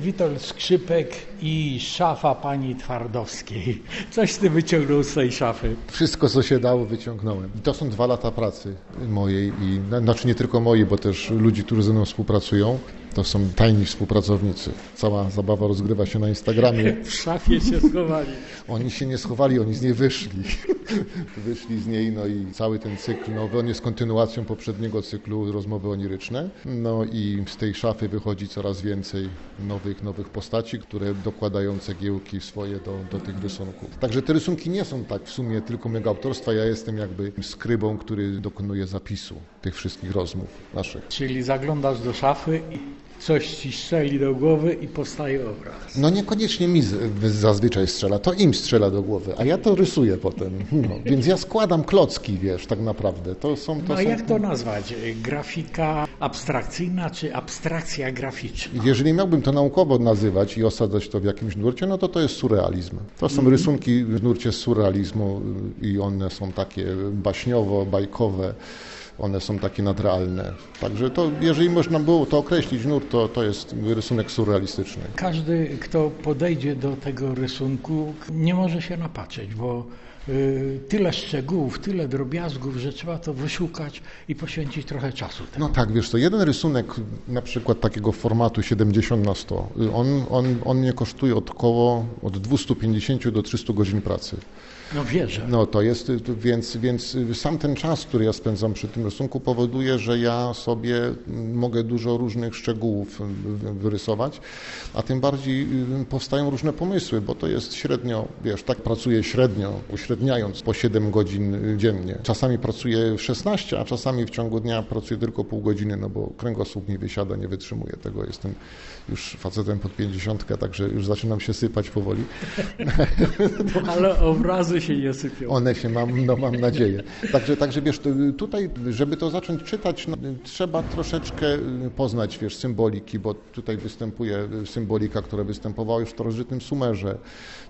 Witold Skrzypek i szafa pani Twardowskiej. Coś ty wyciągnął z tej szafy. Wszystko, co się dało, wyciągnąłem. I to są dwa lata pracy mojej i na- znaczy nie tylko mojej, bo też ludzi, którzy ze mną współpracują. To są tajni współpracownicy. Cała zabawa rozgrywa się na Instagramie. W szafie się schowali. Oni się nie schowali, oni z niej wyszli. wyszli z niej, no i cały ten cykl nowy, on jest kontynuacją poprzedniego cyklu rozmowy oniryczne. No i z tej szafy wychodzi coraz więcej nowych, nowych postaci, które dokładają cegiełki swoje do, do tych rysunków. Także te rysunki nie są tak w sumie tylko mego autorstwa, ja jestem jakby skrybą, który dokonuje zapisu tych wszystkich rozmów naszych. Czyli zaglądasz do szafy i coś ci strzeli do głowy i powstaje obraz. No niekoniecznie mi zazwyczaj strzela, to im strzela do głowy, a ja to rysuję potem. No, więc ja składam klocki, wiesz, tak naprawdę. To są, to No są... jak to nazwać? Grafika abstrakcyjna czy abstrakcja graficzna? Jeżeli miałbym to naukowo nazywać i osadzać to w jakimś nurcie, no to to jest surrealizm. To są Mhm. rysunki w nurcie surrealizmu i one są takie baśniowo, bajkowe, one są takie nadrealne. Także to, jeżeli można było to określić nurt, to, to jest rysunek surrealistyczny. Każdy, kto podejdzie do tego rysunku, nie może się napatrzeć, bo y, tyle szczegółów, tyle drobiazgów, że trzeba to wyszukać i poświęcić trochę czasu. temu. No tak, wiesz co, jeden rysunek na przykład takiego formatu 70 na 100, y, on, on, on mnie kosztuje od około od 250 do 300 godzin pracy. No wierzę. No to jest, y, to więc, więc sam ten czas, który ja spędzam przy tym rysunku powoduje, że ja sobie mogę dużo różnych szczegółów y, wy- wyrysować, a tym bardziej y, powstają różne pomysły, bo to jest średnio, wiesz, tak pracuję średnio, uśredniając po 7 godzin y, dziennie. Czasami pracuję 16, a czasami w ciągu dnia pracuję tylko pół godziny, no bo kręgosłup mi wysiada, nie wytrzymuję tego, jestem już facetem pod 50, także już zaczynam się sypać powoli. Ale obrazy się nie sypią. One się mam, no mam nadzieję. Także, także wiesz, to tutaj, żeby to zacząć czytać, no, trzeba troszeczkę y, poznać, wiesz, symboliki, bo tutaj występuje symbolika, która występowała już w starożytnym Sumerze.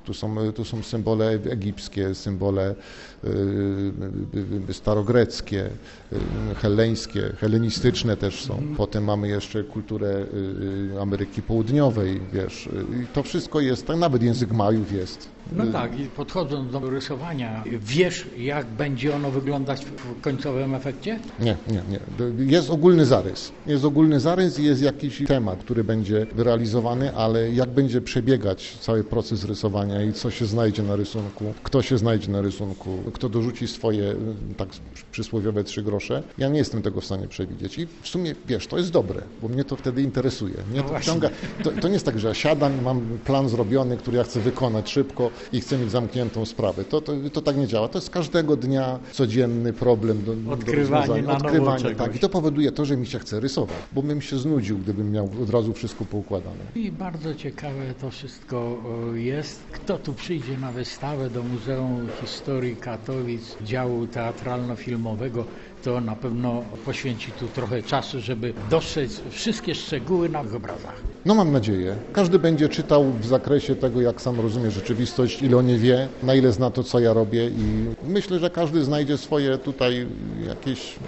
Tu są, tu są symbole egipskie, symbole y, y, y, starogreckie, y, heleńskie, helenistyczne też są. Potem mamy jeszcze kulturę y, y, Ameryki Południowej, wiesz. y, I to wszystko jest, tak nawet język Majów jest. No tak, i podchodząc do rysowania, wiesz jak będzie ono wyglądać w końcowym efekcie? Nie, nie, nie. Jest ogólny zarys. Jest ogólny zarys i jest jakiś temat, który będzie realizowany, ale jak będzie przebiegać cały proces rysowania i co się znajdzie na rysunku, kto się znajdzie na rysunku, kto dorzuci swoje tak przysłowiowe trzy grosze, ja nie jestem tego w stanie przewidzieć. I w sumie, wiesz, to jest dobre, bo mnie to wtedy interesuje. Mnie No to właśnie. wciąga. To, to nie jest tak, że ja siadam i mam plan zrobiony, który ja chcę wykonać szybko i chcę mieć zamkniętą sprawę. To, to, to tak nie działa. To jest każdego dnia codzienny problem do, do Odkrywanie czegoś. tak. I to powoduje to, że mi się chce rysować, bo bym się znudził, gdybym miał od razu wszystko poukładane. I bardzo ciekawe to wszystko o, jest. Kto tu przyjdzie na wystawę do Muzeum Historii Katowic, działu teatralno-filmowego, to na pewno poświęci tu trochę czasu, żeby dostrzec wszystkie szczegóły na obrazach. No mam nadzieję. Każdy będzie czytał w zakresie tego, jak sam rozumie rzeczywistość, ile on nie wie, na ile zna to, co ja robię i myślę, że każdy znajdzie swoje tutaj jakieś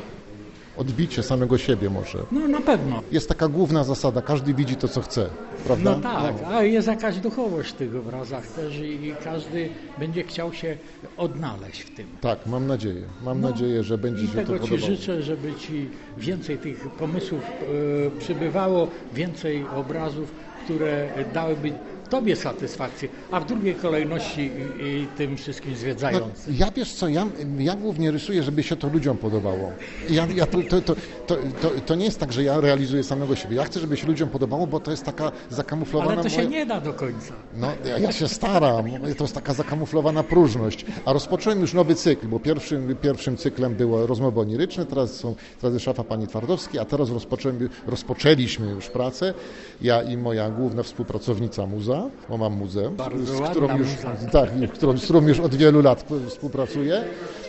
odbicie samego siebie może. No na pewno. Jest taka główna zasada, każdy widzi to, co chce, prawda? No tak, a jest jakaś duchowość w tych obrazach też i, każdy będzie chciał się odnaleźć w tym. Tak, mam nadzieję. Mam No, nadzieję, że będzie się to tego Ci podobało. życzę, żeby Ci więcej tych pomysłów e, przybywało, więcej obrazów, które dałyby Tobie satysfakcję, a w drugiej kolejności i, i tym wszystkim No, zwiedzającym. ja wiesz co, ja, ja głównie rysuję, żeby się to ludziom podobało. Ja, ja to, to, to, to, to, to nie jest tak, że ja realizuję samego siebie. Ja chcę, żeby się ludziom podobało, bo to jest taka zakamuflowana... Ale to się moja- nie da do końca. No, ja, ja się staram. To jest taka zakamuflowana próżność. A rozpocząłem już nowy cykl, bo pierwszym, pierwszym cyklem było rozmowy oniryczne, teraz są teraz jest szafa pani Twardowskiej, a teraz rozpoczęliśmy, rozpoczęliśmy już pracę. Ja i moja główna współpracownica Muza, bo mam Bardzo z którą już, tak, którą, z którą już od wielu lat współpracuję.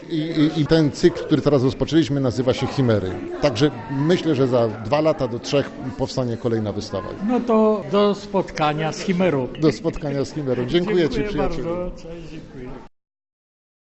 I, i, I ten cykl, który teraz rozpoczęliśmy, nazywa się Chimery. Także myślę, że za dwa lata do trzech powstanie kolejna wystawa. No to do spotkania z Chimerą. Do spotkania z Chimerą. Dziękuję, Ci, przyjacielu. bardzo. Cześć, dziękuję.